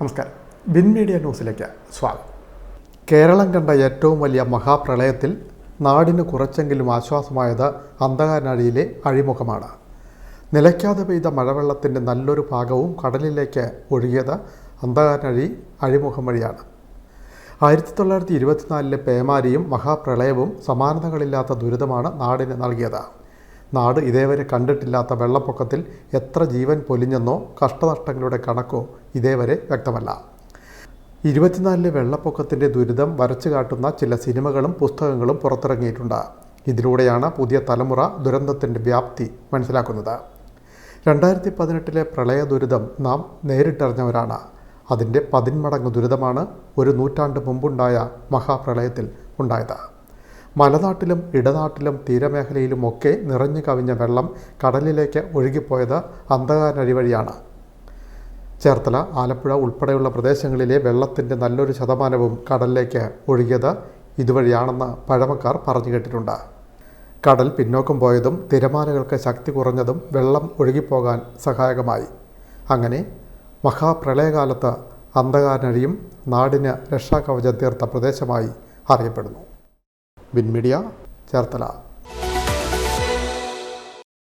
നമസ്കാരം. Win media ന്യൂസിലേക്ക് സ്വാഗതം. കേരളം കണ്ട ഏറ്റവും വലിയ മഹാപ്രളയത്തിൽ നാടിന് കുറച്ചെങ്കിലും ആശ്വാസമായത് അന്ധകാരനഴിയിലെ അഴിമുഖമാണ്. നിലയ്ക്കാതെ പെയ്ത മഴവെള്ളത്തിന്റെ നല്ലൊരു ഭാഗവും കടലിലേക്ക് ഒഴുകിയത് അന്ധകാരനഴി അഴിമുഖം വഴിയാണ്. ആയിരത്തി തൊള്ളായിരത്തി ഇരുപത്തിനാലിലെ പേമാരിയും മഹാപ്രളയവും സമാനതകളില്ലാത്ത ദുരിതമാണ് നാടിന് നൽകിയത്. നാട് ഇതേവരെ കണ്ടിട്ടില്ലാത്ത വെള്ളപ്പൊക്കത്തിൽ എത്ര ജീവൻ പൊലിഞ്ഞെന്നോ കഷ്ടനഷ്ടങ്ങളുടെ കണക്കോ ഇതേവരെ വ്യക്തമല്ല. ഇരുപത്തിനാലിലെ വെള്ളപ്പൊക്കത്തിന്റെ ദുരിതം വരച്ചു കാട്ടുന്ന ചില സിനിമകളും പുസ്തകങ്ങളും പുറത്തിറങ്ങിയിട്ടുണ്ട്. ഇതിലൂടെയാണ് പുതിയ തലമുറ ദുരന്തത്തിന്റെ വ്യാപ്തി മനസ്സിലാക്കുന്നത്. രണ്ടായിരത്തി പതിനെട്ടിലെ പ്രളയ ദുരിതം നാം നേരിട്ടറിഞ്ഞവരാണ്. അതിന്റെ പതിന്മടങ്ങ് ദുരിതമാണ് ഒരു നൂറ്റാണ്ട് മുമ്പുണ്ടായ മഹാപ്രളയത്തിൽ ഉണ്ടായത്. മലനാട്ടിലും ഇടനാട്ടിലും തീരമേഖലയിലുമൊക്കെ നിറഞ്ഞു കവിഞ്ഞ വെള്ളം കടലിലേക്ക് ഒഴുകിപ്പോയത് അന്ധകാരനഴി വഴിയാണ്. ചേർത്തല ആലപ്പുഴ ഉൾപ്പെടെയുള്ള പ്രദേശങ്ങളിലെ വെള്ളത്തിന്റെ നല്ലൊരു ശതമാനവും കടലിലേക്ക് ഒഴുകിയത് ഇതുവഴിയാണെന്ന് പഴമക്കാർ പറഞ്ഞു കേട്ടിട്ടുണ്ട്. കടൽ പിന്നോക്കം പോയതും തിരമാലകൾക്ക് ശക്തി കുറഞ്ഞതും വെള്ളം ഒഴുകിപ്പോകാൻ സഹായകമായി. അങ്ങനെ മഹാപ്രളയകാലത്ത് അന്ധകാരനഴിയും നാടിന് രക്ഷാകവചം തീർത്ത പ്രദേശമായി അറിയപ്പെടുന്നു. വിൻമീഡിയ ചേർത്തല